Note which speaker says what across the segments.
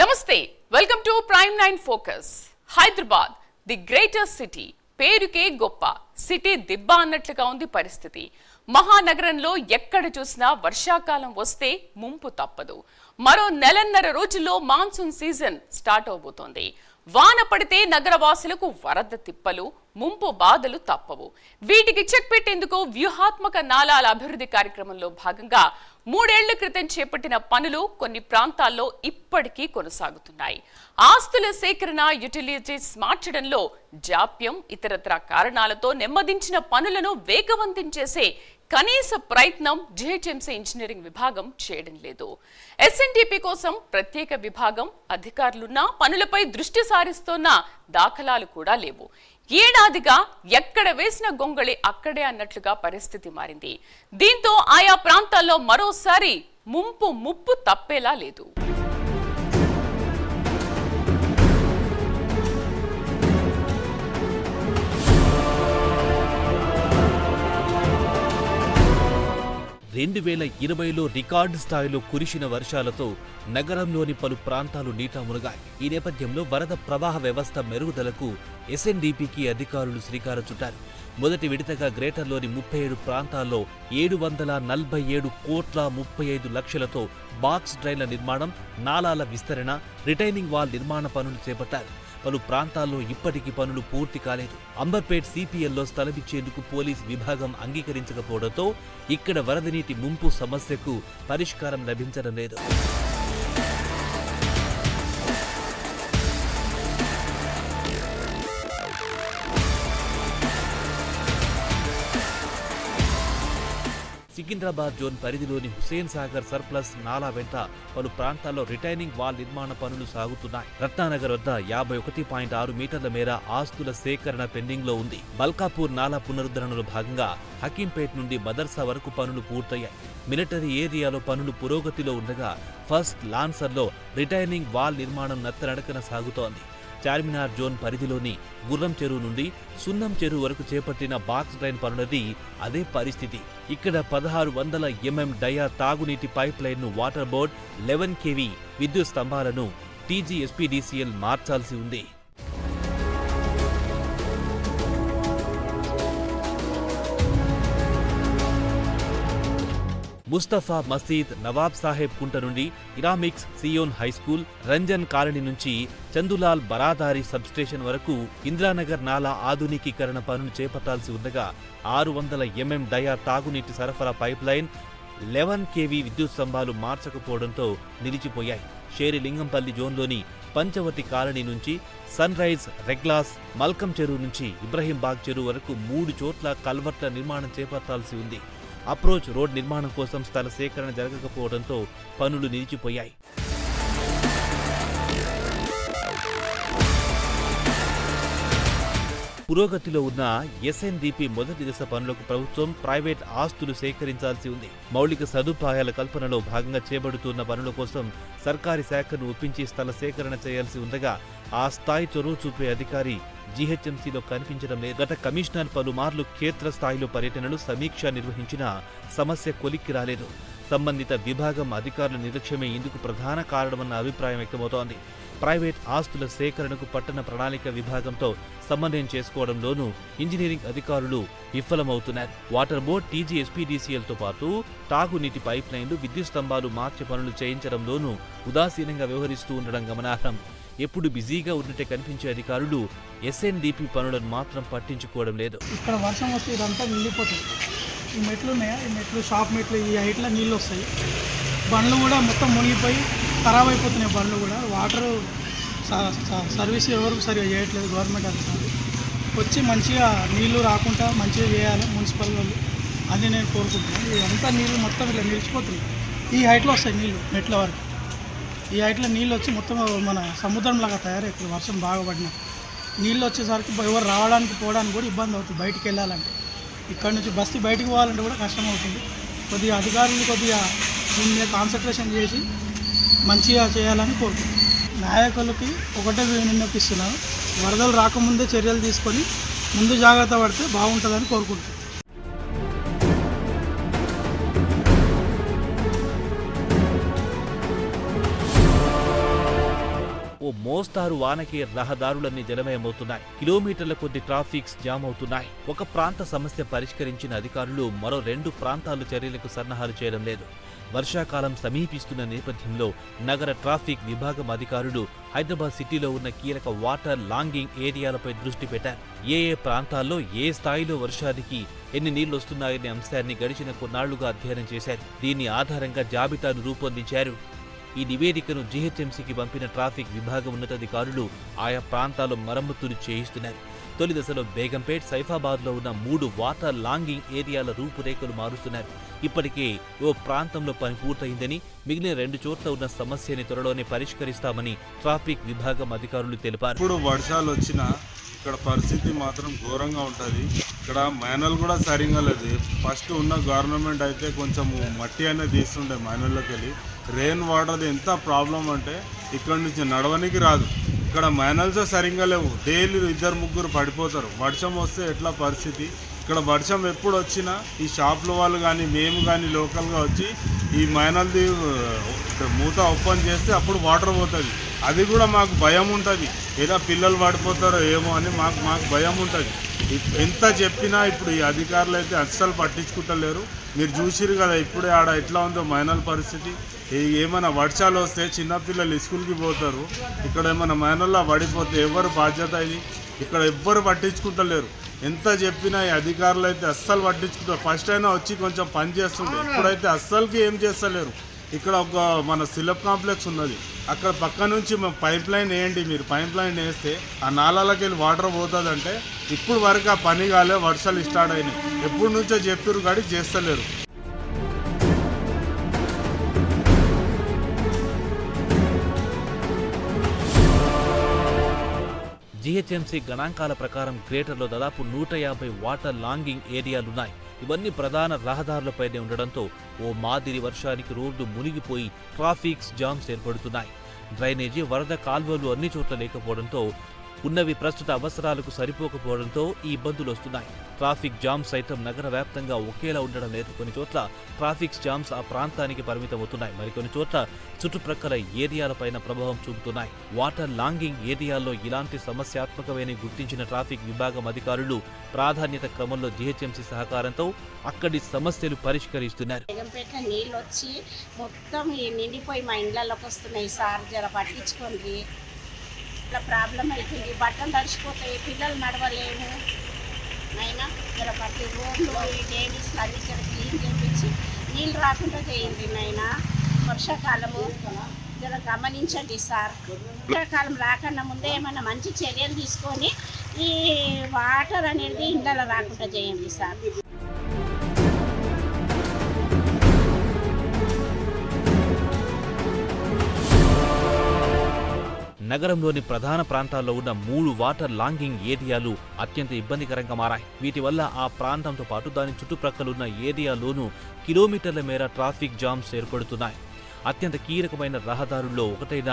Speaker 1: నమస్తే welcome to prime nine focus Hyderabad the greatest city పేరుకే గొప్ప సిటీ దిబ్బ అన్నట్లుగా ఉంది పరిస్థితి. మహానగరంలో ఎక్కడ చూసినా వర్షాకాలం వస్తే ముంపు తప్పదు. మరో నెలన్నర రోజుల్లో మాన్సూన్ సీజన్ స్టార్ట్ అవబోతోంది. వాన పడితే నగరవాసులకు వరద తిప్పలు ముంపు బాధలు తప్పవు. వీటికి చెక్ పెట్టేందుకు వ్యూహాత్మక నాలాల అభివృద్ధి కార్యక్రమంలో భాగంగా మూడేళ్ళ క్రితం చేపట్టిన పనులు కొన్ని ప్రాంతాల్లో ఇప్పటికీ కొనసాగుతున్నాయి. ఆస్తుల సేకరణ యుటిలిటీస్ మార్చడంలో జాప్యం ఇతరత్ర కారణాలతో నెమ్మదించిన పనులను వేగవంతం చేసే కనీస ప్రయత్నం జిహెచ్ఎంసీ ఇంజనీరింగ్ విభాగం చేయడం లేదు. ఎస్ఎన్డిపి కోసం ప్రత్యేక విభాగం అధికారులున్నా పనులపై దృష్టి సారిస్తోన్న దాఖలాలు కూడా లేవు. ఏడాదిగా ఎక్కడ వేసిన గొంగళి అక్కడే అన్నట్లుగా పరిస్థితి మారింది. దీంతో ఆయా ప్రాంతాల్లో మరోసారి ముంపు ముప్పు తప్పేలా లేదు.
Speaker 2: రెండు వేల ఇరవైలో రికార్డు స్థాయిలో కురిసిన వర్షాలతో నగరంలోని పలు ప్రాంతాలు నీట మునగాయి. ఈ నేపథ్యంలో వరద ప్రవాహ వ్యవస్థ మెరుగుదలకు ఎస్ఎన్డీపీకి అధికారులు శ్రీకారం చుట్టారు. మొదటి విడతగా గ్రేటర్లోని ముప్పై ఏడు ప్రాంతాల్లో ఏడు వందల నలభై ఏడు కోట్ల ముప్పై ఐదు లక్షలతో బాక్స్ డ్రైన్ల నిర్మాణం నాలాల విస్తరణ రిటైనింగ్ వాల్ నిర్మాణ పనులు చేపట్టారు. పలు ప్రాంతాల్లో ఇప్పటికీ పనులు పూర్తి కాలేదు. అంబర్పేట్ సిపిఎల్లో స్థలమిచ్చేందుకు పోలీస్ విభాగం అంగీకరించకపోవడంతో ఇక్కడ వరద నీటి ముంపు సమస్యకు పరిష్కారం లభించడం లేదు. సికింద్రాబాద్ జోన్ పరిధిలోని హుసేన్ సాగర్ సర్ప్లస్ నాలా వెంట పలు ప్రాంతాల్లో రిటైనింగ్ వాల్ నిర్మాణ పనులు సాగుతున్నాయి. రత్నానగర్ వద్ద యాభై ఒకటి పాయింట్ ఆరు మీటర్ల మేర ఆస్తుల సేకరణ పెండింగ్లో ఉంది. బల్కాపూర్ నాలా పునరుద్ధరణలో భాగంగా హకీంపేట్ నుండి మదర్సా వరకు పనులు పూర్తయ్యాయి. మిలిటరీ ఏరియాలో పనులు పురోగతిలో ఉండగా ఫస్ట్ లాన్సర్లో రిటైనింగ్ వాల్ నిర్మాణం నత్తనడకన సాగుతోంది. చార్మినార్ జోన్ పరిధిలోని గుర్రం చెరువు నుండి సున్నం చెరువు వరకు చేపట్టిన బాక్స్ డ్రైన్ పనులది అదే పరిస్థితి. ఇక్కడ పదహారు వందల ఎంఎం డయా తాగునీటి పైప్ లైన్ను వాటర్ బోర్డ్ లెవెన్ కేవీ విద్యుత్ స్తంభాలను టీజీఎస్పీడీసీఎల్ మార్చాల్సి ఉంది. ముస్తఫా మసీద్ నవాబ్ సాహెబ్ కుంట నుండి ఇరామిక్స్ Zion high school Ranjan colony నుంచి చందులాల్ బరాదారి సబ్స్టేషన్ వరకు ఇందిరానగర్ నాలా ఆధునికీకరణ పనులు చేపట్టాల్సి ఉండగా ఆరు వందల ఎంఎం డయా తాగునీటి సరఫరా పైప్లైన్ లెవెన్ కేవీ విద్యుత్ స్తంభాలు మార్చకపోవడంతో నిలిచిపోయాయి. షేరిలింగంపల్లి జోన్లోని పంచవతి కాలనీ నుంచి సన్ రైజ్ రెగ్లాస్ మల్కం చెరువు నుంచి ఇబ్రహీంబాగ్ చెరువు వరకు మూడు చోట్ల కల్వర్ట్ల నిర్మాణం చేపట్టాల్సి ఉంది. అప్రోచ్ రోడ్ నిర్మాణం కోసం స్థల సేకరణ జరగకపోవడంతో పనులు నిలిచిపోయాయి. పురోగతిలో ఉన్న ఎస్ఎన్డిపి మొదటి దశ పనులకు ప్రభుత్వం ప్రైవేట్ ఆస్తులు సేకరించాల్సి ఉంది. మౌలిక సదుపాయాల కల్పనలో భాగంగా చేపడుతున్న పనుల కోసం సర్కారీ శాఖను ఒప్పించి స్థల సేకరణ చేయాల్సి ఉండగా ఆ స్థాయి చొరవ చూపే అధికారి జీహెచ్ఎంసీలో కనిపించడం లేదు. గత కమిషనర్ పలుమార్లు క్షేత్రస్థాయిలో పర్యటనలు సమీక్ష నిర్వహించినా సమస్య కొలిక్కి రాలేదు. సంబంధిత విభాగం అధికారుల నిర్లక్ష్యమే ఇందుకు ప్రధాన కారణమన్న అభిప్రాయం వ్యక్తమవుతోంది. ప్రైవేట్ ఆస్తుల సేకరణకు పట్టణ ప్రణాళిక విభాగంతో సమన్వయం చేసుకోవడంలోనూ ఇంజనీరింగ్ అధికారులు విఫలమవుతున్నారు. వాటర్ బోర్డ్ టీజీఎస్పీడీసీఎల్తో పాటు తాగునీటి పైప్ లైన్లు విద్యుత్ స్తంభాలు మార్చి పనులు చేయించడంలోనూ ఉదాసీనంగా వ్యవహరిస్తూ ఉండడం గమనార్హం. ఎప్పుడు బిజీగా ఉన్నట్టే కనిపించే అధికారులు ఎస్ఎన్డిపి పనులను మాత్రం పట్టించుకోవడం లేదు.
Speaker 3: ఇక్కడ వర్షం వస్తే ఇదంతా నిండిపోతుంది. ఈ మెట్లు ఉన్నాయా? ఈ మెట్లు షాప్ మెట్లు ఈ హైట్లో నీళ్ళు వస్తాయి. బండ్లు కూడా మొత్తం మునిగిపోయి ఖరాబ్ అయిపోతున్నాయి బండ్లు కూడా. వాటర్ సర్వీస్ ఎవరు సరిగా చేయట్లేదు గవర్నమెంట్ అధికారులు వచ్చి మంచిగా నీళ్ళు రాకుండా మంచిగా చేయాలి మున్సిపల్ వాళ్ళు అది నేను కోరుకుంటున్నాను. ఇదంతా నీళ్ళు మొత్తం ఇలా నిలిచిపోతుంది ఈ హైట్లో వస్తాయి నీళ్ళు మెట్ల వరకు. ఈ హైట్లో నీళ్ళు వచ్చి మొత్తం మన సముద్రం లాగా తయారవుతుంది. వర్షం బాగా పడినా. నీళ్ళు వచ్చేసరికి ఎవరు రావడానికి పోవడానికి కూడా ఇబ్బంది అవుతుంది. బయటికి వెళ్ళాలంటే. ఇక్కడ నుంచి బస్సు బయటికి పోవాలంటే కూడా కష్టం అవుతుంది కొద్దిగా అధికారులు కొద్దిగా దీని మీద కాన్సన్ట్రేషన్ చేసి మంచిగా చేయాలని కోరుకుంటున్నాను నాయకులకి ఒకటే విన్నపిస్తున్నాను వరదలు రాకముందే చర్యలు తీసుకొని ముందు జాగ్రత్త పడితే బాగుంటుందని కోరుకుంటున్నాను
Speaker 2: మోస్తారు వానకి రహదారులన్నీ జలమయమవుతున్నాయి. కిలోమీటర్ల కొద్ది ట్రాఫిక్స్ జామ్ అవుతున్నాయి ఒక ప్రాంత సమస్య పరిష్కరించిన అధికారులు మరో రెండు ప్రాంతాలు చర్యలకు సన్నాహాలు చేయడం లేదు. వర్షాకాలం సమీపిస్తున్న నేపథ్యంలో నగర ట్రాఫిక్ విభాగం అధికారులు హైదరాబాద్ సిటీలో ఉన్న కీలక వాటర్ లాంగింగ్ ఏరియాలపై దృష్టి పెట్టారు. ఏ ఏ ప్రాంతాల్లో ఏ స్థాయిలో వర్షానికి ఎన్ని నీళ్ళు వస్తున్నాయనే అంశాన్ని గడిచిన కొన్నాళ్ళుగా అధ్యయనం చేశారు. దీని ఆధారంగా జాబితాను రూపొందించారు. ఈ నివేదికను జీహెచ్ఎంసీకి పంపిన ట్రాఫిక్ విభాగం ఉన్నతాధికారులు ఆయా ప్రాంతాల్లో మరమ్మతులు చేయిస్తున్నారు. తొలి దశలో బేగంపేట్ సైఫాబాద్లో ఉన్న మూడు వాటర్ లాంగింగ్ ఏరియాల రూపురేఖలు మారుస్తున్నారు. ఇప్పటికే ఓ ప్రాంతంలో పని పూర్తయిందని మిగిలిన రెండు చోట్ల ఉన్న సమస్యని త్వరలోనే పరిష్కరిస్తామని ట్రాఫిక్ విభాగం అధికారులు తెలిపారు.
Speaker 4: ఇప్పుడు వర్షాలు వచ్చినా ఇక్కడ పరిస్థితి మాత్రం ఘోరంగా ఉంటుంది. ఇక్కడ మైనల్ కూడా సరిగా లేదు. ఫస్ట్ ఉన్న గవర్నమెంట్ అయితే కొంచెం మట్టి అనేది తీస్తుండే మైనల్లోకి వెళ్ళి. రెయిన్ వాటర్ ఎంత ప్రాబ్లం అంటే ఇక్కడ నుంచి నడవనికి రాదు. ఇక్కడ మైనల్స్ సరిగ్గా లేవు. డైలీ ఇద్దరు ముగ్గురు పడిపోతారు. వర్షం వస్తే ఎట్లా పరిస్థితి? ఇక్కడ వర్షం ఎప్పుడు వచ్చినా ఈ షాపుల వాళ్ళు కానీ మేము కానీ లోకల్గా వచ్చి ఈ మైనల్ది మూత ఓపెన్ చేస్తే అప్పుడు వాటర్ పోతుంది. అది కూడా మాకు భయం ఉంటుంది. ఏదో పిల్లలు పడిపోతారో ఏమో అని మాకు మాకు భయం ఉంటుంది. ఎంత చెప్పినా ఇప్పుడు ఈ అధికారులు అయితే అస్సలు పట్టించుకుంటలేరు. మీరు చూసిరు కదా ఇప్పుడే ఆడ ఎట్లా ఉందో మైనల్ పరిస్థితి. ఏమైనా వర్షాలు వస్తే చిన్నపిల్లలు స్కూల్కి పోతారు. ఇక్కడ ఏమైనా మైనల్లో పడిపోతే ఎవరు బాధ్యత ఇది? ఇక్కడ ఎవ్వరు పట్టించుకుంటలేరు. ఎంత చెప్పినా ఈ అధికారులు అయితే అస్సలు పట్టించుకుంటారు ఫస్ట్ అయినా వచ్చి కొంచెం పని చేస్తుండే. ఇప్పుడైతే అస్సలకి ఏం చేస్తలేరు. ఇక్కడ ఒక మన సిలప్ కాంప్లెక్స్ ఉన్నది. అక్కడ పక్క నుంచి పైప్ లైన్ వేయండి మీరు పైప్ లైన్ వేస్తే ఆ నాలాలకి వెళ్ళి వాటర్ పోతుందంటే ఇప్పుడు వరకు ఆ పని కాలే వర్షాలు స్టార్ట్ అయినాయి. ఎప్పటి నుంచో చెప్పారు కానీ చేస్తలేరు.
Speaker 2: జీహెచ్ఎంసీ గణాంకాల ప్రకారం గ్రేటర్లో దాదాపు నూట యాభై వాటర్ లాంగింగ్ ఏరియాలున్నాయి. ఇవన్నీ ప్రధాన రహదారులపైనే ఉండడంతో ఓ మాదిరి వర్షానికి రోడ్డు మునిగిపోయి ట్రాఫిక్స్ జామ్స్ ఏర్పడుతున్నాయి. డ్రైనేజీ వరద కాల్వలు అన్ని చోట్ల లేకపోవడంతో ఉన్నవి ప్రస్తుత అవసరాలకు సరిపోకపోవడంతో ఈ ఇబ్బందులు వస్తున్నాయి. ట్రాఫిక్ జామ్స్ సైతం నగర వ్యాప్తంగా ఒకేలా ఉండడం లేదు. కొన్ని చోట్ల ట్రాఫిక్ జామ్స్ ఆ ప్రాంతానికి పరిమితమవుతున్నాయి మరికొన్ని చోట్ల చుట్టుప్రక్కల ఏరియాలపైన ప్రభావం చూపుతున్నాయి. వాటర్ లాంగింగ్ ఏరియాల్లో ఇలాంటి సమస్యాత్మకమైన గుర్తించిన ట్రాఫిక్ విభాగం అధికారులు ప్రాధాన్యత క్రమంలో జీహెచ్ఎంసీ సహకారంతో అక్కడి సమస్యలు పరిష్కరిస్తున్నారు.
Speaker 5: నీళ్ళు వచ్చి మొత్తం నిండిపోయి మా ఇండ్లలోకి వస్తున్నాయి సార్. జర పట్టించుకోండి. ఇట్లా ప్రాబ్లం అవుతుంది. బట్టలు తడిచిపోతాయి పిల్లలు నడవలేము. అయినా జర ప్రతి రోడ్లు ఈ లేడీస్ అన్ని ఇక్కడ క్లీన్ చేయించి నీళ్ళు రాకుండా చేయండి నాయనా. వర్షాకాలము జర గమనించండి సార్. వర్షాకాలం రాకుండా ముందే ఏమైనా మంచి చర్యలు తీసుకొని ఈ వాటర్ అనేది ఇండ్లలో రాకుండా చేయండి సార్.
Speaker 2: నగరంలోని ప్రధాన ప్రాంతాల్లో ఉన్న మూడు వాటర్ లాంగింగ్ ఏరియాలు అత్యంత ఇబ్బందికరంగా మారాయి. వీటి వల్ల ఆ ప్రాంతంతో పాటు దాని చుట్టుప్రక్కలున్న ఏరియాలోనూ కిలోమీటర్ల మేర ట్రాఫిక్ జామ్స్ ఏర్పడుతున్నాయి. అత్యంత కీలకమైన రహదారుల్లో ఒకటైన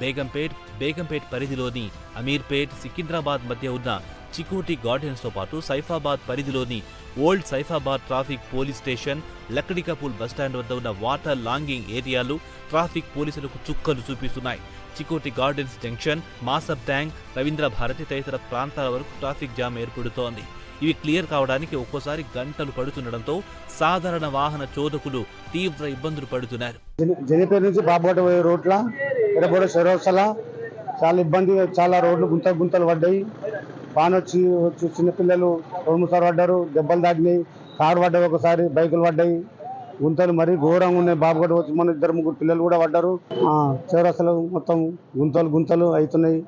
Speaker 2: బేగంపేట్ బేగంపేట్ పరిధిలోని అమీర్పేట్ సికింద్రాబాద్ మధ్య ఉన్న చికోటి గార్డెన్స్తో పాటు సైఫాబాద్ పరిధిలోని old Saifabad traffic police station Lakdikapul bus stand వద్ద ఉన్న వాటర్ లాంగింగ్ ఏరియాలు ట్రాఫిక్ పోలీసులకు చుక్కలు చూపిస్తున్నాయి. Chikoti gardens junction Masab tank Ravindra Bharathi తదితర ప్రాంతాల వరకు ట్రాఫిక్ జామ్ ఏర్పడుతోంది. ఇవి క్లియర్ కావడానికి ఒక్కోసారి గంటలు పడుతుండడంతో సాధారణ వాహన చోదకులు తీవ్ర ఇబ్బందులు పడుతున్నారు.
Speaker 6: జని- నుంచి బాపకోట పోయే రోడ్ల ఎర్రబోడ చెరవసల చాలా ఇబ్బంది చాలా రోడ్లు గుంత గుంతలు పడ్డాయి. పానొచ్చి వచ్చి చిన్నపిల్లలు రెండు మూడు సార్లు పడ్డారు దెబ్బలు దాటినాయి కారు పడ్డాయి ఒకసారి బైకులు పడ్డాయి. గుంతలు మరీ ఘోరంగా ఉన్నాయి. బాబుగడ వచ్చి మొన్న ఇద్దరు ముగ్గురు పిల్లలు కూడా పడ్డారు. చౌరస్తలు మొత్తం గుంతలు గుంతలు అవుతున్నాయి.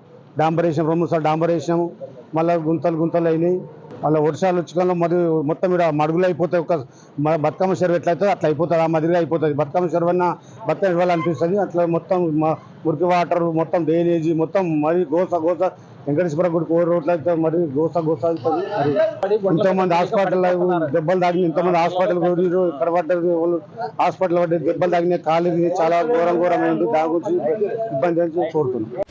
Speaker 6: డాంబర్ వేసినాం రెండు సార్లు డాంబర్ వేసినాము మళ్ళీ గుంతలు గుంతలు అయినాయి. మళ్ళీ వర్షాలు వచ్చి మరి మొత్తం ఇక్కడ మడుగులు అయిపోతాయి. ఒక బతుకమ్మ చెరువు ఎట్లయితే అట్లా అయిపోతుంది ఆ మాదిరిగా అయిపోతుంది బతుకమ్మ చెరువు అన్న బతుకమ్మ ఇవ్వాలనిపిస్తుంది. అట్లా మొత్తం మురికి వాటర్ మొత్తం డ్రైనేజీ మొత్తం మరి గోస గోస వెంకటేశ్వర గుడి కోరి రోడ్లు మరి గోస గోస అవుతుంది మరి మంది హాస్పిటల్ దెబ్బలు తాగిన ఇంతమంది మంది హాస్పిటల్ ఇక్కడ పడ్డది హాస్పిటల్ పడ్డది దెబ్బలు తాగినాయి కాలు చాలా ఘోరం ఘోరం అయింది దాని గురించి ఇబ్బంది అని కోరుతున్నాం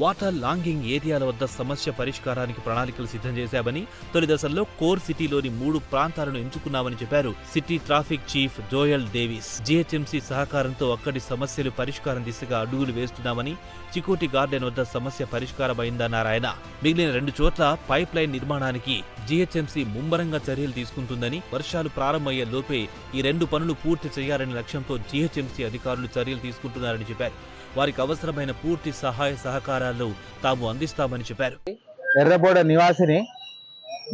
Speaker 2: వాటర్ లాంగింగ్ ఏరియాల వద్ద సమస్య పరిష్కారానికి ప్రణాళికలు సిద్ధం చేశామని తొలి దశల్లో కోర్ సిటీలోని మూడు ప్రాంతాలను ఎంచుకున్నామని చెప్పారు city traffic chief Joel Davis. GHMC సహకారంతో అక్కడి సమస్యలు పరిష్కారం దిశగా అడుగులు వేస్తున్నామని చికోటి గార్డెన్ వద్ద సమస్య పరిష్కారమైందన్నారు ఆయన మిగిలిన రెండు చోట్ల పైప్ లైన్ నిర్మాణానికి జీహెచ్ఎంసీ ముమ్మరంగా చర్యలు తీసుకుంటుందని వర్షాలు ప్రారంభమయ్యే లోపే ఈ రెండు పనులు పూర్తి చేయాలనే లక్ష్యంతో జీహెచ్ఎంసీ అధికారులు చర్యలు తీసుకుంటున్నారని చెప్పారు. వారికి అవసరమైన పూర్తి సహాయ సహకారాలు తాము అందిస్తామని చెప్పారు.
Speaker 7: ఎర్రబోడ నివాసిని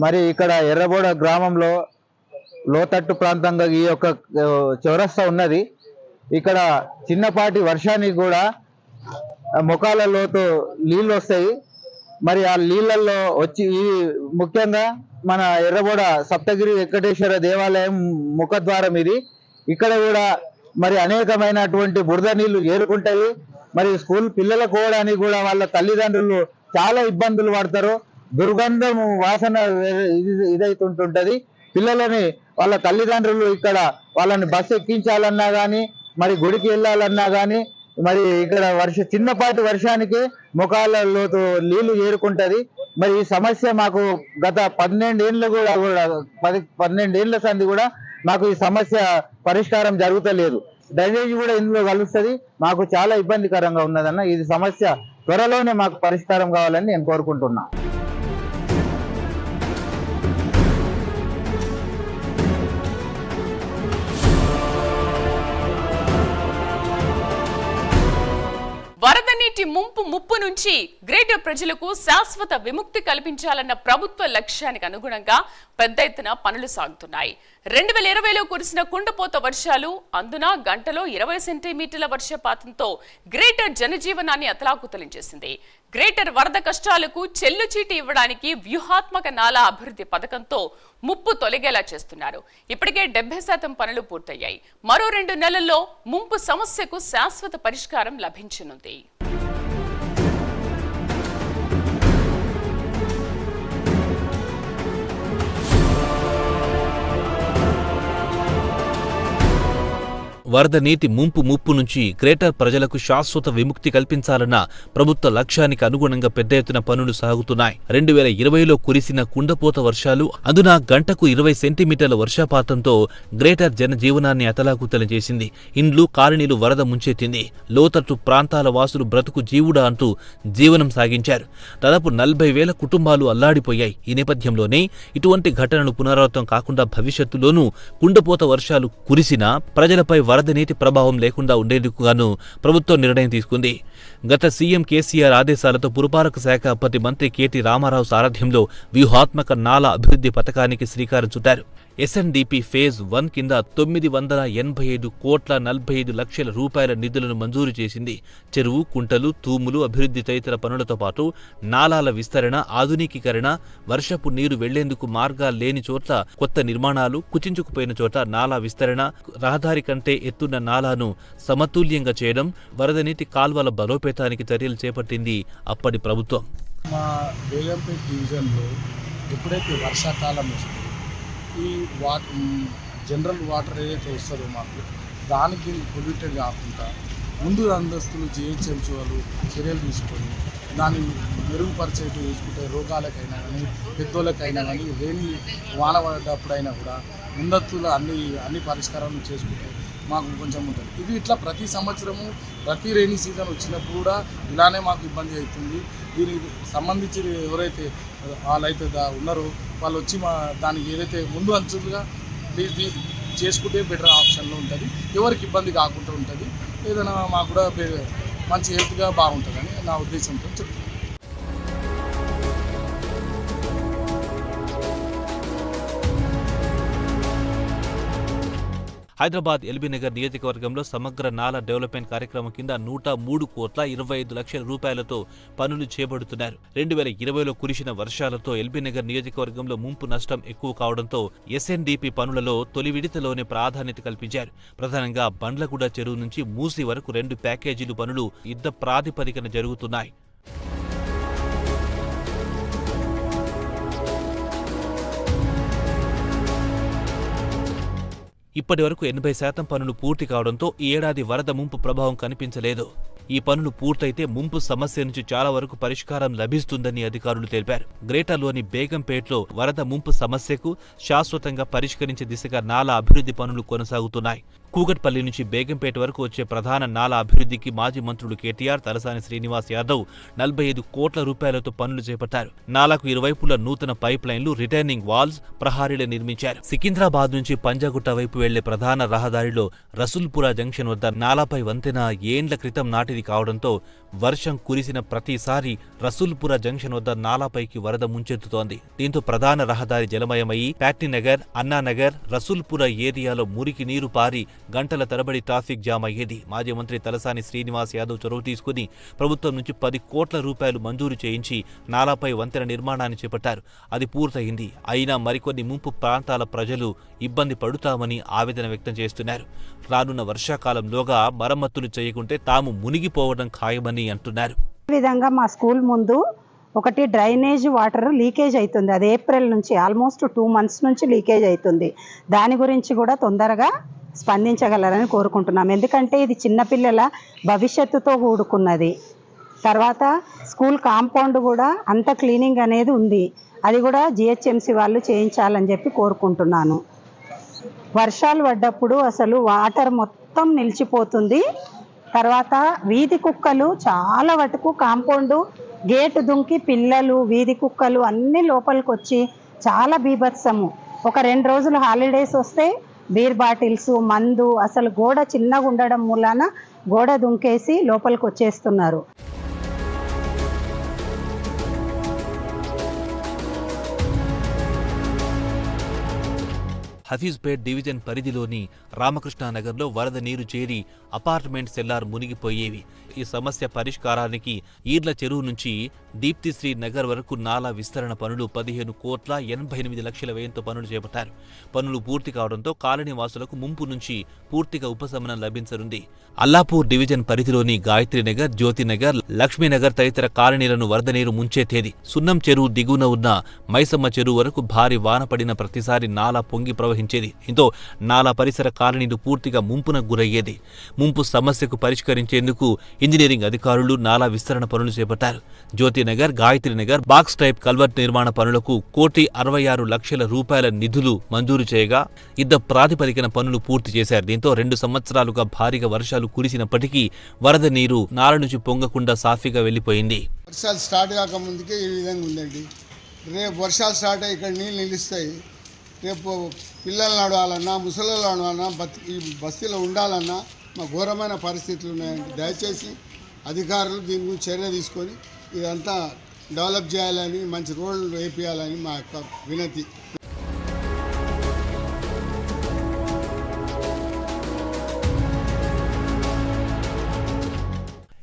Speaker 7: మరి ఇక్కడ ఎర్రబోడ గ్రామంలో లోతట్టు ప్రాంతంగా ఈ యొక్క చౌరస్తా ఉన్నది. ఇక్కడ చిన్నపాటి వర్షానికి కూడా ముఖాల లోతు నీళ్ళు వస్తాయి. మరి ఆ నీళ్ళల్లో వచ్చి ఈ ముఖ్యంగా మన ఎర్రబోడ సప్తగిరి వెంకటేశ్వర దేవాలయం ముఖద్వారం ఇది. ఇక్కడ కూడా మరి అనేకమైనటువంటి బురద నీళ్ళు ఏరుకుంటాయి. మరి స్కూల్ పిల్లలకు పోవడానికి కూడా వాళ్ళ తల్లిదండ్రులు చాలా ఇబ్బందులు పడతారు. దుర్గంధం వాసన ఇది- ఇదైతుంటుంటది. పిల్లలని వాళ్ళ తల్లిదండ్రులు ఇక్కడ వాళ్ళని బస్సు ఎక్కించాలన్నా కానీ మరి గుడికి వెళ్ళాలన్నా కానీ మరి ఇక్కడ వర్ష చిన్నపాటి వర్షానికి ముఖాలలోతో నీళ్ళు చేరుకుంటది మరి ఈ సమస్య మాకు గత పన్నెండేళ్ళు కూడా కూడా పది పన్నెండేళ్ళ సంది కూడా మాకు ఈ సమస్య పరిష్కారం జరుగుతలేదు. డ్రైనేజ్ కూడా ఇందులో కలుస్తుంది. మాకు చాలా ఇబ్బందికరంగా ఉన్నదన్న ఇది సమస్య త్వరలోనే మాకు పరిష్కారం కావాలని నేను కోరుకుంటున్నా.
Speaker 1: ముంపు ముప్పు నుంచి గ్రేటర్ ప్రజలకు శాశ్వత విముక్తి కల్పించాలన్న ప్రభుత్వ లక్ష్యానికి అనుగుణంగా పెద్ద ఎత్తున పనులు సాగుతున్నాయి. రెండు వేల ఇరవైలో కురిసిన కుండపోత వర్షాలు అందున గంటలో ఇరవై సెంటీమీటర్ల వర్షపాతంతో గ్రేటర్ జనజీవనాన్ని అతలాకుతలం చేసింది. గ్రేటర్ వరద కష్టాలకు చెల్లుచీటి ఇవ్వడానికి వ్యూహాత్మక నాలా అభివృద్ధి పథకంతో ముప్పు తొలగేలా చేస్తున్నారు. ఇప్పటికే డెబ్బై శాతం పనులు పూర్తయ్యాయి. మరో రెండు నెలల్లో ముంపు సమస్యకు శాశ్వత పరిష్కారం లభించనుంది.
Speaker 2: వరద నీటి ముంపు ముప్పు నుంచి గ్రేటర్ ప్రజలకు శాశ్వత విముక్తి కల్పించాలన్న ప్రభుత్వ లక్ష్యానికి అనుగుణంగా పెద్ద ఎత్తున పనులు సాగుతున్నాయి. రెండు వేల ఇరవైలో కురిసిన కుండపోత వర్షాలు అందున గంటకు ఇరవై సెంటీమీటర్ల వర్షపాతంతో గ్రేటర్ జనజీవనాన్ని అతలాకుతలం చేసింది. ఇండ్లు కాలనీలు వరద ముంచెత్తింది. లోతట్టు ప్రాంతాల వాసులు బ్రతుకు జీవుడా అంటూ జీవనం సాగించారు. దాదాపు నలభై వేల కుటుంబాలు అల్లాడిపోయాయి. ఈ నేపథ్యంలోనే ఇటువంటి ఘటనలు పునరావృతం కాకుండా భవిష్యత్తులోనూ కుండపోత వర్షాలు కురిసినా ప్రజలపై వరద నీటి ప్రభావం లేకుండా ఉండేందుకు గాను ప్రభుత్వం నిర్ణయం తీసుకుంది. గత సీఎం కేసీఆర్ ఆదేశాలతో పురపాలక శాఖ అప్పటి మంత్రి కేటీ రామారావు సారథ్యంలో వ్యూహాత్మక నాల అభివృద్ధి పథకానికి శ్రీకారం చుట్టారు. ఎస్ఎన్డిపి ఫేజ్ వన్ కింద తొమ్మిది వందల ఎనభై ఐదు కోట్ల నలభై ఐదు లక్షల రూపాయల నిధులను మంజూరు చేసింది. చెరువు కుంటలు తూములు అభివృద్ధి తదితర పనులతో పాటు నాలాల విస్తరణ ఆధునికీకరణ వర్షపు నీరు వెళ్ళేందుకు మార్గాలు లేని చోట్ల కొత్త నిర్మాణాలు కుచించుకుపోయిన చోట నాలా విస్తరణ రహదారి కంటే ఎత్తున్న నాలాను సమతుల్యంగా చేయడం వరద నీటి కాల్వల బలోపేతానికి చర్యలు చేపట్టింది అప్పటి ప్రభుత్వం.
Speaker 8: మా డివిజన్లో ఎప్పుడైతే వర్షాకాలం వస్తుంది ఈ వాట్ జనరల్ వాటర్ ఏదైతే వస్తుందో మాకు దానికి పొల్యూటెడ్ కాకుండా ముందు అంతస్తులు జిహెచ్ఎంసీ వాళ్ళు చర్యలు తీసుకొని దాన్ని మెరుగుపరిచేట్టు చూసుకుంటే రోగాలకైనా కానీ పెద్దోళ్ళకైనా కానీ రేణి వాన పడేటప్పుడైనా కూడా ముందత్తులు అన్ని అన్ని పరిష్కారాలు చేసుకుంటే మాకు కొంచెం ఉంటుంది. ఇది ఇట్లా ప్రతి సంవత్సరము ప్రతి రైనీ సీజన్ వచ్చినప్పుడు కూడా ఇలానే మాకు ఇబ్బంది అవుతుంది. దీనికి సంబంధించి ఎవరైతే వాళ్ళైతే దా ఉన్నారో వాళ్ళు వచ్చి మా దానికి ఏదైతే ముందు అంచులుగా ప్లీజ్ చేసుకుంటే బెటర్ ఆప్షన్లో ఉంటుంది. ఎవరికి ఇబ్బంది కాకుండా ఉంటుంది. ఏదైనా మాకు కూడా మంచి హెల్త్గా బాగుంటుందని నా ఉద్దేశంతో చెప్తున్నాను.
Speaker 2: హైదరాబాద్ ఎల్బీనగర్ నియోజకవర్గంలో సమగ్ర నాల డెవలప్మెంట్ కార్యక్రమం కింద నూట మూడు కోట్ల ఇరవై ఐదు లక్షల రూపాయలతో పనులు చేపడుతున్నారు. రెండు వేల ఇరవైలో కురిసిన వర్షాలతో ఎల్బీనగర్ నియోజకవర్గంలో ముంపు నష్టం ఎక్కువ కావడంతో ఎస్ఎన్డిపి పనులలో తొలి విడతలోనే ప్రాధాన్యత కల్పించారు. ప్రధానంగా బండ్లగూడ చెరువు నుంచి మూసి వరకు రెండు ప్యాకేజీలు పనులు యుద్ధ ప్రాతిపదికన జరుగుతున్నాయి. ఇప్పటి వరకు ఎనభై శాతం పనులు పూర్తి కావడంతో ఈ ఏడాది వరద ముంపు ప్రభావం కనిపించలేదు. ఈ పనులు పూర్తయితే ముంపు సమస్య నుంచి చాలా వరకు పరిష్కారం లభిస్తుందని అధికారులు తెలిపారు. గ్రేటర్లోని బేగంపేట్లో వరద ముంపు సమస్యకు శాశ్వతంగా పరిష్కరించే దిశగా నాలా అభివృద్ధి పనులు కొనసాగుతున్నాయి. కూకట్పల్లి నుంచి బేగంపేట వరకు వచ్చే ప్రధాన నాలా అభివృద్ధికి మాజీ మంత్రులు కేటీఆర్ తలసాని శ్రీనివాస్ యాదవ్ నలభై ఐదు కోట్ల రూపాయలతో పనులు చేపట్టారు. నాలకు ఇరువైపులా నూతన పైప్ లైన్లు రిటర్నింగ్ వాల్స్ ప్రహారీలు నిర్మించారు. సికింద్రాబాద్ నుంచి పంజాగుట్ట వైపు వెళ్ళే ప్రధాన రహదారిలో రసూల్పురా జంక్షన్ వద్ద నాలాపై వంతెన ఏండ్ల క్రితం నాటిది కావడంతో వర్షం కురిసిన ప్రతిసారి రసూల్పురా జంక్షన్ వద్ద నాలాపైకి వరద ముంచెత్తుతోంది. దీంతో ప్రధాన రహదారి జలమయమయ్యి ప్యాట్నీనగర్ అన్నానగర్ రసూల్పుర ఏరియాలో మురికి నీరు పారి గంటల తరబడి ట్రాఫిక్ జామ్ అయ్యేది. మాజీ మంత్రి తలసాని శ్రీనివాస్ యాదవ్ చొరవ తీసుకుని ప్రభుత్వం నుంచి పది కోట్ల రూపాయలు మంజూరు చేయించి నాలాపై వంతెన నిర్మాణాన్ని చేపట్టారు. అది పూర్తయింది. అయినా మరికొన్ని ముంపు ప్రాంతాల ప్రజలు ఇబ్బంది పడుతామని ఆవేదన వ్యక్తం చేస్తున్నారు. రానున్న వర్షాకాలంలోగా మరమ్మతులు చేయకుంటే తాము మునిగిపోవడం ఖాయమని అంటున్నారు.
Speaker 9: విధంగా మా స్కూల్ ముందు ఒకటి డ్రైనేజ్ వాటర్ లీకేజ్ అవుతుంది అది ఏప్రిల్ నుంచి ఆల్మోస్ట్ టూ మంత్స్ నుంచి లీకేజ్ అవుతుంది. దాని గురించి కూడా తొందరగా స్పందించగలరని కోరుకుంటున్నాం. ఎందుకంటే ఇది చిన్నపిల్లల భవిష్యత్తుతో కూడుకున్నది. తర్వాత స్కూల్ కాంపౌండ్ కూడా అంత క్లీనింగ్ అనేది ఉంది. అది కూడా జిహెచ్ఎంసి వాళ్ళు చేయించాలని చెప్పి కోరుకుంటున్నాను. వర్షాలు పడ్డప్పుడు అసలు వాటర్ మొత్తం నిలిచిపోతుంది. తర్వాత వీధి కుక్కలు చాలా వరకు కాంపౌండ్ గేటు దుంకి పిల్లలు వీధి కుక్కలు అన్నీ లోపలికి వచ్చి చాలా బీభత్సము. ఒక రెండు రోజులు హాలిడేస్ వస్తే బీర్ బాటిల్స్ మందు అసలు గోడ చిన్నగా ఉండడం మూలాన గోడ దుంకేసి లోపలికి వచ్చేస్తున్నారు.
Speaker 2: హఫీజ్పేట్ డివిజన్ పరిధిలోని రామకృష్ణానగర్లో వరద నీరు చేరి అపార్ట్మెంట్ సెల్లార్ మునిగిపోయేవి. ఈ సమస్య పరిష్కారానికి ఈర్ల చెరువు నుంచి దీప్తిశ్రీ నగర్ వరకు నాలా విస్తరణ పనులు పదిహేను కోట్ల ఎనభై ఎనిమిది లక్షల వ్యయంతో పనులు చేపట్టారు. పనులు పూర్తి కావడంతో కాలనీ వాసులకు ముంపు నుంచి పూర్తిగా ఉపశమనం లభించనుంది. అల్లాపూర్ డివిజన్ పరిధిలోని గాయత్రీనగర్ జ్యోతినగర్ లక్ష్మీనగర్ తదితర కాలనీలను వరద నీరు ముంచెత్తేది సున్నం చెరువు దిగువన ఉన్న మైసమ్మ చెరువు వరకు భారీ వాన పడిన ప్రతిసారి నాలా పొంగి ప్రవహించేది. దీంతో నాలా పరిసర కాలనీలు పూర్తిగా ముంపున గురయ్యేది. ముంపు సమస్యకు పరిష్కరించేందుకు ఇంజనీరింగ్ అధికారులు నాలా విస్తరణ పనులు చేపట్టారు. Jyothi Nagar Gayatri Nagar box type culvert నిర్మాణ పనులకు కోటి అరవై ఆరు లక్షల రూపాయల నిధులు మంజూరు చేయగా యుద్ధ ప్రాతిపదికన పనులు పూర్తి చేశారు. దీంతో రెండు సంవత్సరాలుగా భారీగా వర్షాలు కురిసినప్పటికీ వరద నీరు నాల నుంచి పొంగకుండా సాఫీగా వెళ్ళిపోయింది
Speaker 10: వర్షాలు స్టార్ట్ కాకముందుకే ఈ విధంగా ఉందండి. రేపు వర్షాలు స్టార్ట్ అయ్యి ఇక్కడ నీళ్ళు నిలుస్తాయి. రేపు పిల్లలు నడవాలన్నా ముసలి నడవాలన్నా ఈ బస్తీలో ఉండాలన్నా మా ఘోరమైన పరిస్థితులు ఉన్నాయండి. దయచేసి అధికారులు దీని గురించి చర్య తీసుకొని ఇదంతా డెవలప్ చేయాలని మంచి రోడ్లు వేపియాలని మా యొక్క వినతి.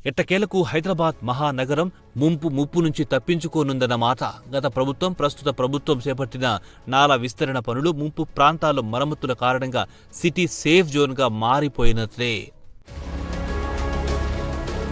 Speaker 2: ఎట్టకేలకు హైదరాబాద్ మహానగరం ముంపు ముప్పు నుంచి తప్పించుకోనుందన్న మాట గత ప్రభుత్వం ప్రస్తుత ప్రభుత్వం చేపట్టిన నాలా విస్తరణ పనులు ముంపు ప్రాంతాల్లో మరమ్మతుల కారణంగా సిటీ సేఫ్ జోన్గా మారిపోయినట్లే.